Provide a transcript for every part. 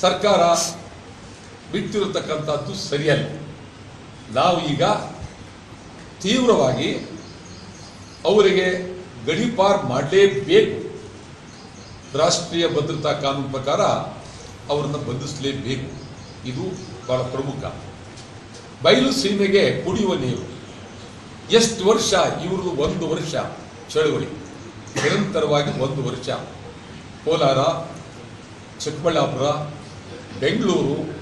ಸರ್ಕಾರ ಬಿಟ್ಟಿರತಕ್ಕಂಥದ್ದು ಸರಿಯಲ್ಲ. ನಾವು ಈಗ ತೀವ್ರವಾಗಿ ಅವರಿಗೆ ಗಡೀಪಾರ್ ಮಾಡಲೇಬೇಕು. ರಾಷ್ಟ್ರೀಯ ಭದ್ರತಾ ಕಾನೂನು ಪ್ರಕಾರ ಅವರನ್ನು ಬಂಧಿಸಲೇಬೇಕು. ಇದು ಬಹಳ ಪ್ರಮುಖ. ಬಯಲು ಸೀಮೆಗೆ ಕುಡಿಯುವ ನೀರು. ಎಷ್ಟು ವರ್ಷ ಇವರು ಒಂದು ವರ್ಷ ಚಳುವಳಿ. ನಿರಂತರವಾಗಿ ಒಂದು ವರ್ಷ. ಕೋಲಾರ ಚಿಕ್ಕಬಳ್ಳಾಪುರ, ಬೆಂಗಳೂರು,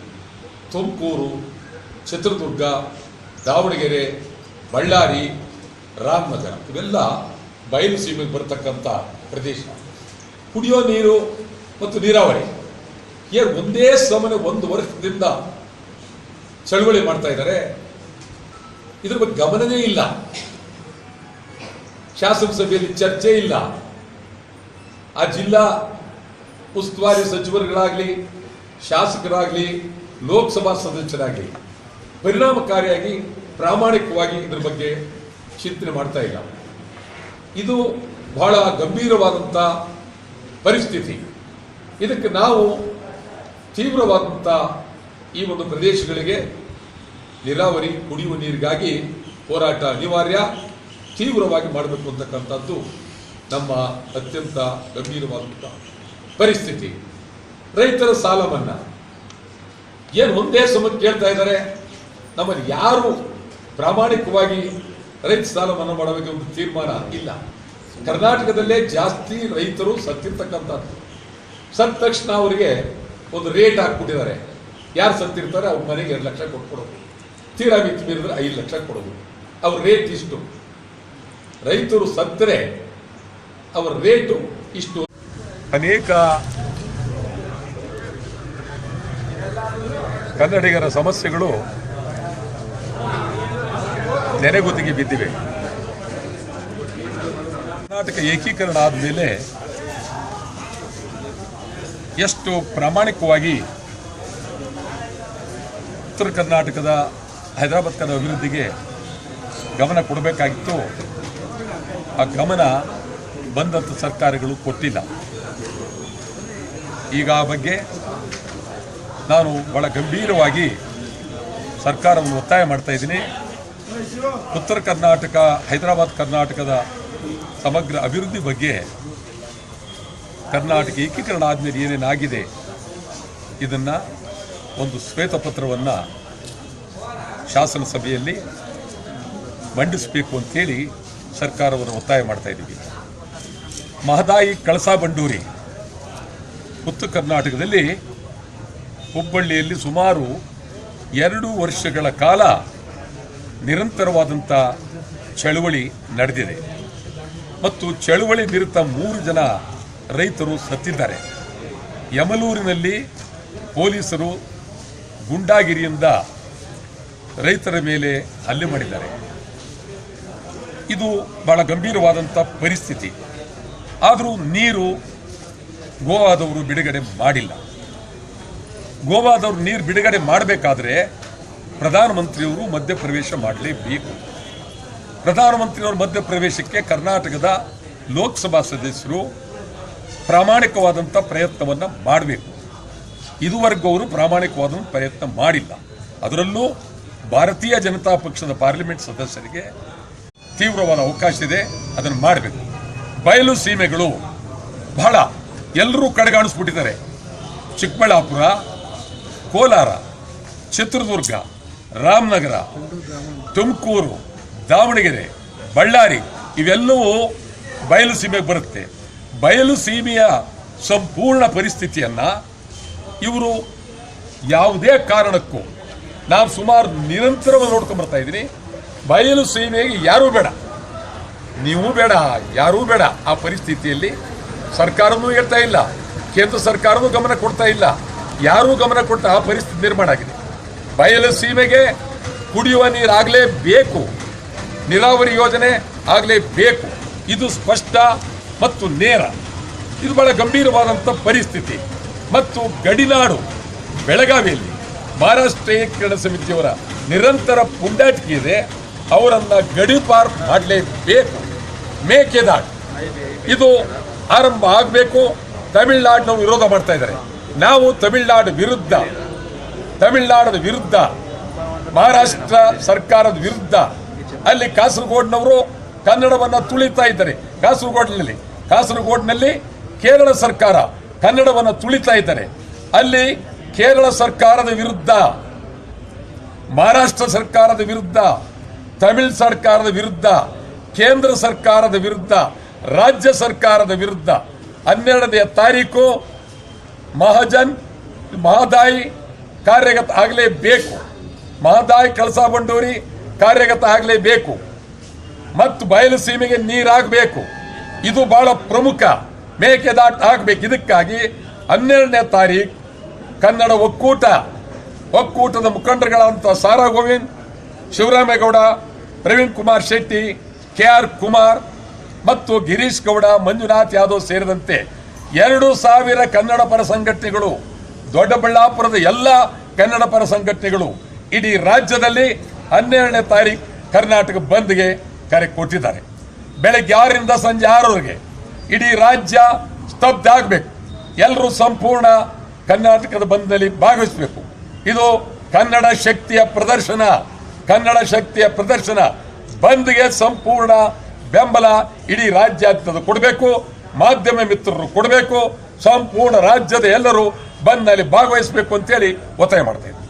ತುಮಕೂರು, ಚಿತ್ರದುರ್ಗ, ದಾವಣಗೆರೆ, ಬಳ್ಳಾರಿ, ರಾಮನಗರ. ಇವೆಲ್ಲ ಬಯಲು ಸೀಮೆಗೆ ಬರತಕ್ಕಂಥ ಪ್ರದೇಶ. ಕುಡಿಯೋ ನೀರು ಮತ್ತು ನೀರಾವರಿ. ಏನು ಒಂದೇ ಸಮನೆ ಒಂದು ವರ್ಷದಿಂದ ಚಳುವಳಿ ಮಾಡ್ತಾ ಇದ್ದಾರೆ. ಇದ್ರ ಬಗ್ಗೆ ಗಮನವೇ ಇಲ್ಲ. ಶಾಸನಸಭೆಯಲ್ಲಿ ಚರ್ಚೆ ಇಲ್ಲ. ಆ ಜಿಲ್ಲಾ ಉಸ್ತುವಾರಿ ಸಚಿವರುಗಳಾಗಲಿ, ಶಾಸಕರಾಗಲಿ, ಲೋಕಸಭಾ ಸದಸ್ಯರಾಗಲಿ, ಪರಿಣಾಮಕಾರಿಯಾಗಿ, ಪ್ರಾಮಾಣಿಕವಾಗಿ ಇದ್ರ ಬಗ್ಗೆ ಚಿಂತನೆ ಮಾಡ್ತಾ ಇಲ್ಲ. ಇದು ಬಹಳ ಗಂಭೀರವಾದಂಥ ಪರಿಸ್ಥಿತಿ. ಇದಕ್ಕೆ ನಾವು ತೀವ್ರವಾದಂಥ ಈ ಒಂದು ಪ್ರದೇಶಗಳಿಗೆ ನೀರಾವರಿ, ಕುಡಿಯುವ ನೀರಿಗಾಗಿ ಹೋರಾಟ ಅನಿವಾರ್ಯ, ತೀವ್ರವಾಗಿ ಮಾಡಬೇಕು ಅಂತಕ್ಕಂಥದ್ದು ನಮ್ಮ ಅತ್ಯಂತ ಗಂಭೀರವಾದಂಥ ಪರಿಸ್ಥಿತಿ. ರೈತರ ಸಾಲ ಮನ್ನಾ. ಏನು ಒಂದೇ ಸಮ ಕೇಳ್ತಾ ಇದ್ದಾರೆ ನಮ್ಮಲ್ಲಿ ಯಾರು ಪ್ರಾಮಾಣಿಕವಾಗಿ ರೈತ ಸಾಲ ಮನ್ನಾ ಮಾಡಬೇಕು ಒಂದು ತೀರ್ಮಾನ ಇಲ್ಲ. ಕರ್ನಾಟಕದಲ್ಲೇ ಜಾಸ್ತಿ ರೈತರು ಸತ್ತಿರ್ತಕ್ಕಂಥದ್ದು. ಸತ್ತ ತಕ್ಷಣ ಅವರಿಗೆ ಒಂದು ರೇಟ್ ಹಾಕ್ಬಿಟ್ಟಿದ್ದಾರೆ. ಯಾರು ಸತ್ತಿರ್ತಾರೆ? ಅವ್ರ ಮನೆಗೆ ಎರಡು ಲಕ್ಷ ಕೊಟ್ಕೊಡೋದು ತೀರಾ ಮಿತಿ ಮೀರಿದ್ರೆ ಐದು ಲಕ್ಷ ಕೊಡೋದು. ಅವ್ರ ರೇಟ್ ಇಷ್ಟು. ರೈತರು ಸತ್ತರೆ ಅವರ ರೇಟು ಇಷ್ಟು. ಅನೇಕ ಕನ್ನಡಿಗರ ಸಮಸ್ಯೆಗಳು ನೆನೆಗುದಿಗೆ ಬಿದ್ದಿವೆ. ಕರ್ನಾಟಕ ಏಕೀಕರಣ ಆದಮೇಲೆ ಎಷ್ಟು ಪ್ರಾಮಾಣಿಕವಾಗಿ ಉತ್ತರ ಕರ್ನಾಟಕದ, ಹೈದರಾಬಾದ್ ಕನ್ನಡ ಅಭಿವೃದ್ಧಿಗೆ ಗಮನ ಕೊಡಬೇಕಾಗಿತ್ತು. ಆ ಗಮನ ಬಂದಂಥ ಸರ್ಕಾರಗಳು ಕೊಟ್ಟಿಲ್ಲ. ಈಗ ಆ ಬಗ್ಗೆ ನಾನು ಬಹಳ ಗಂಭೀರವಾಗಿ ಸರ್ಕಾರವನ್ನು ಒತ್ತಾಯ ಮಾಡ್ತಾ ಇದ್ದೀನಿ. ಉತ್ತರ ಕರ್ನಾಟಕ, ಹೈದರಾಬಾದ್ ಕರ್ನಾಟಕದ ಸಮಗ್ರ ಅಭಿವೃದ್ಧಿ ಬಗ್ಗೆ ಕರ್ನಾಟಕ ಏಕೀಕರಣ ಆದಮೇಲೆ ಏನೇನಾಗಿದೆ ಇದನ್ನು ಒಂದು ಶ್ವೇತಪತ್ರವನ್ನು ಶಾಸನಸಭೆಯಲ್ಲಿ ಮಂಡಿಸಬೇಕು ಅಂತೇಳಿ ಸರ್ಕಾರವನ್ನು ಒತ್ತಾಯ ಮಾಡ್ತಾ ಇದ್ದೀವಿ. ಮಹದಾಯಿ ಕಳಸಾ ಬಂಡೂರಿ ಉತ್ತರ ಕರ್ನಾಟಕದಲ್ಲಿ ಹುಬ್ಬಳ್ಳಿಯಲ್ಲಿ ಸುಮಾರು ಎರಡು ವರ್ಷಗಳ ಕಾಲ ನಿರಂತರವಾದಂಥ ಚಳುವಳಿ ನಡೆದಿದೆ. ಮತ್ತು ಚಳುವಳಿ ನಿರತ ಮೂರು ಜನ ರೈತರು ಸತ್ತಿದ್ದಾರೆ. ಯಮಲೂರಿನಲ್ಲಿ ಪೊಲೀಸರು ಗುಂಡಾಗಿರಿಯಿಂದ ರೈತರ ಮೇಲೆ ಹಲ್ಲೆ ಮಾಡಿದ್ದಾರೆ. ಇದು ಬಹಳ ಗಂಭೀರವಾದಂಥ ಪರಿಸ್ಥಿತಿ. ಆದರೂ ನೀರು ಗೋವಾದವರು ಬಿಡುಗಡೆ ಮಾಡಿಲ್ಲ. ಗೋವಾದವರು ನೀರು ಬಿಡುಗಡೆ ಮಾಡಬೇಕಾದ್ರೆ ಪ್ರಧಾನಮಂತ್ರಿಯವರು ಮಧ್ಯಪ್ರವೇಶ ಮಾಡಲೇಬೇಕು. ಪ್ರಧಾನಮಂತ್ರಿಯವರ ಮಧ್ಯಪ್ರವೇಶಕ್ಕೆ ಕರ್ನಾಟಕದ ಲೋಕಸಭಾ ಸದಸ್ಯರು ಪ್ರಾಮಾಣಿಕವಾದಂಥ ಪ್ರಯತ್ನವನ್ನು ಮಾಡಬೇಕು. ಇದುವರೆಗೂ ಅವರು ಪ್ರಾಮಾಣಿಕವಾದ ಪ್ರಯತ್ನ ಮಾಡಿಲ್ಲ. ಅದರಲ್ಲೂ ಭಾರತೀಯ ಜನತಾ ಪಕ್ಷದ ಪಾರ್ಲಿಮೆಂಟ್ ಸದಸ್ಯರಿಗೆ ತೀವ್ರವಾದ ಅವಕಾಶ ಇದೆ. ಅದನ್ನು ಮಾಡಬೇಕು. ಬಯಲು ಸೀಮೆಗಳು ಬಹಳ ಎಲ್ಲರೂ ಕಡೆಗಾಣಿಸ್ಬಿಟ್ಟಿದ್ದಾರೆ. ಚಿಕ್ಕಬಳ್ಳಾಪುರ, ಕೋಲಾರ, ಚಿತ್ರದುರ್ಗ, ರಾಮನಗರ, ತುಮಕೂರು, ದಾವಣಗೆರೆ, ಬಳ್ಳಾರಿ ಇವೆಲ್ಲವೂ ಬಯಲು ಸೀಮೆಗೆ ಬರುತ್ತೆ. ಬಯಲು ಸೀಮೆಯ ಸಂಪೂರ್ಣ ಪರಿಸ್ಥಿತಿಯನ್ನು ಇವರು ಯಾವುದೇ ಕಾರಣಕ್ಕೂ ನಾನು ಸುಮಾರು ನಿರಂತರವಾಗಿ ನೋಡ್ಕೊಂಡ್ಬರ್ತಾ ಇದ್ದೀನಿ. ಬಯಲು ಸೀಮೆಗೆ ಯಾರೂ ಬೇಡ. ನೀವು ಬೇಡ, ಯಾರೂ ಬೇಡ ಆ ಪರಿಸ್ಥಿತಿಯಲ್ಲಿ. ಸರ್ಕಾರವೂ ಹೇಳ್ತಾ ಇಲ್ಲ, ಕೇಂದ್ರ ಸರ್ಕಾರವೂ ಗಮನ ಕೊಡ್ತಾ ಇಲ್ಲ. ಯಾರೂ ಗಮನ ಕೊಟ್ಟ ಆ ಪರಿಸ್ಥಿತಿ ನಿರ್ಮಾಣ ಆಗಿದೆ. ಬಯಲು ಸೀಮೆಗೆ ಕುಡಿಯುವ ನೀರು ಆಗಲೇಬೇಕು ನೀರಾವರಿ ಯೋಜನೆ ಆಗಲೇಬೇಕು ಇದು ಸ್ಪಷ್ಟ ಮತ್ತು ನೇರ. ಇದು ಬಹಳ ಗಂಭೀರವಾದಂಥ ಪರಿಸ್ಥಿತಿ. ಮತ್ತು ಗಡಿನಾಡು, ಬೆಳಗಾವಿಯಲ್ಲಿ ಮಹಾರಾಷ್ಟ್ರ ಏಕೀಕರಣ ಸಮಿತಿಯವರ ನಿರಂತರ ಪುಂಡಾಟಿಕೆ ಇದೆ. ಅವರನ್ನು ಗಡಿಪಾರ್ ಮಾಡಲೇಬೇಕು. ಮೇಕೆದಾಟ್. ಇದು ಆರಂಭ ಆಗಬೇಕು. ತಮಿಳ್ನಾಡಿನವರು ವಿರೋಧ ಮಾಡ್ತಾ ಇದ್ದಾರೆ. ನಾವು ತಮಿಳ್ನಾಡು ವಿರುದ್ಧ ತಮಿಳ್ನಾಡದ ವಿರುದ್ಧ, ಮಹಾರಾಷ್ಟ್ರ ಸರ್ಕಾರದ ವಿರುದ್ಧ, ಅಲ್ಲಿ ಕಾಸರಗೋಡ್ನವರು ಕನ್ನಡವನ್ನು ತುಳಿತಾ ಇದ್ದಾರೆ. ಕಾಸರಗೋಡ್ನಲ್ಲಿ ಕಾಸರಗೋಡ್ನಲ್ಲಿ ಕೇರಳ ಸರ್ಕಾರ ಕನ್ನಡವನ್ನು ತುಳಿತಾ ಇದ್ದಾರೆ. ಅಲ್ಲಿ ಕೇರಳ ಸರ್ಕಾರದ ವಿರುದ್ಧ, ಮಹಾರಾಷ್ಟ್ರ ಸರ್ಕಾರದ ವಿರುದ್ಧ, ತಮಿಳ್ ಸರ್ಕಾರದ ವಿರುದ್ಧ, ಕೇಂದ್ರ ಸರ್ಕಾರದ ವಿರುದ್ಧ ರಾಜ್ಯ ಸರ್ಕಾರದ ವಿರುದ್ಧ ಹನ್ನೆರಡನೆಯ ತಾರೀಕು ಮಹಾಜನ್, ಮಹದಾಯಿ ಕಾರ್ಯಗತ ಆಗಲೇಬೇಕು. ಮಹದಾಯಿ ಕಳಸಾ ಬಂಡೂರಿ ಕಾರ್ಯಗತ ಆಗಲೇಬೇಕು. ಮತ್ತು ಬಯಲು ಸೀಮೆಗೆ ನೀರಾಗಬೇಕು. ಇದು ಬಹಳ ಪ್ರಮುಖ ಮೇಕೆದಾಟ ಆಗಬೇಕು. ಇದಕ್ಕಾಗಿ ಹನ್ನೆರಡನೇ ತಾರೀಕು ಕನ್ನಡ ಒಕ್ಕೂಟ, ಒಕ್ಕೂಟದ ಮುಖಂಡರುಗಳಾದಂಥ ಸಾರಾ ಗೋವಿಂದ್, ಶಿವರಾಮೇಗೌಡ, ಪ್ರವೀಣ್ ಕುಮಾರ್ ಶೆಟ್ಟಿ, ಕೆ ಆರ್ ಕುಮಾರ್ ಮತ್ತು ಗಿರೀಶ್ ಗೌಡ, ಮಂಜುನಾಥ್ ಯಾದವ್ ಸೇರಿದಂತೆ ಎರಡು ಸಾವಿರ ಕನ್ನಡ ಪರ ಸಂಘಟನೆಗಳು, ದೊಡ್ಡಬಳ್ಳಾಪುರದ ಎಲ್ಲ ಕನ್ನಡ ಪರ ಸಂಘಟನೆಗಳು ಇಡೀ ರಾಜ್ಯದಲ್ಲಿ ಹನ್ನೆರಡನೇ ತಾರೀಕು ಕರ್ನಾಟಕ ಬಂದ್ಗೆ ಕರೆ ಕೊಟ್ಟಿದ್ದಾರೆ. ಬೆಳಗ್ಗೆ ಆರರಿಂದ ಸಂಜೆ ಆರವರೆಗೆ ಇಡೀ ರಾಜ್ಯ ಸ್ತಬ್ಧ ಆಗಬೇಕು. ಎಲ್ಲರೂ ಸಂಪೂರ್ಣ ಕರ್ನಾಟಕದ ಬಂದ್ನಲ್ಲಿ ಭಾಗವಹಿಸಬೇಕು. ಇದು ಕನ್ನಡ ಶಕ್ತಿಯ ಪ್ರದರ್ಶನ, ಕನ್ನಡ ಶಕ್ತಿಯ ಪ್ರದರ್ಶನ ಬಂದ್ಗೆ ಸಂಪೂರ್ಣ ಬೆಂಬಲ ಇಡೀ ರಾಜ್ಯಾದ್ಯಂತ ಕೊಡಬೇಕು, ಮಾಧ್ಯಮ ಮಿತ್ರರು ಕೊಡಬೇಕು, ಸಂಪೂರ್ಣ ರಾಜ್ಯದ ಎಲ್ಲರೂ ಬಂದ್ನಲ್ಲಿ ಭಾಗವಹಿಸಬೇಕು ಅಂತೇಳಿ ಒತ್ತಾಯ ಮಾಡ್ತಾ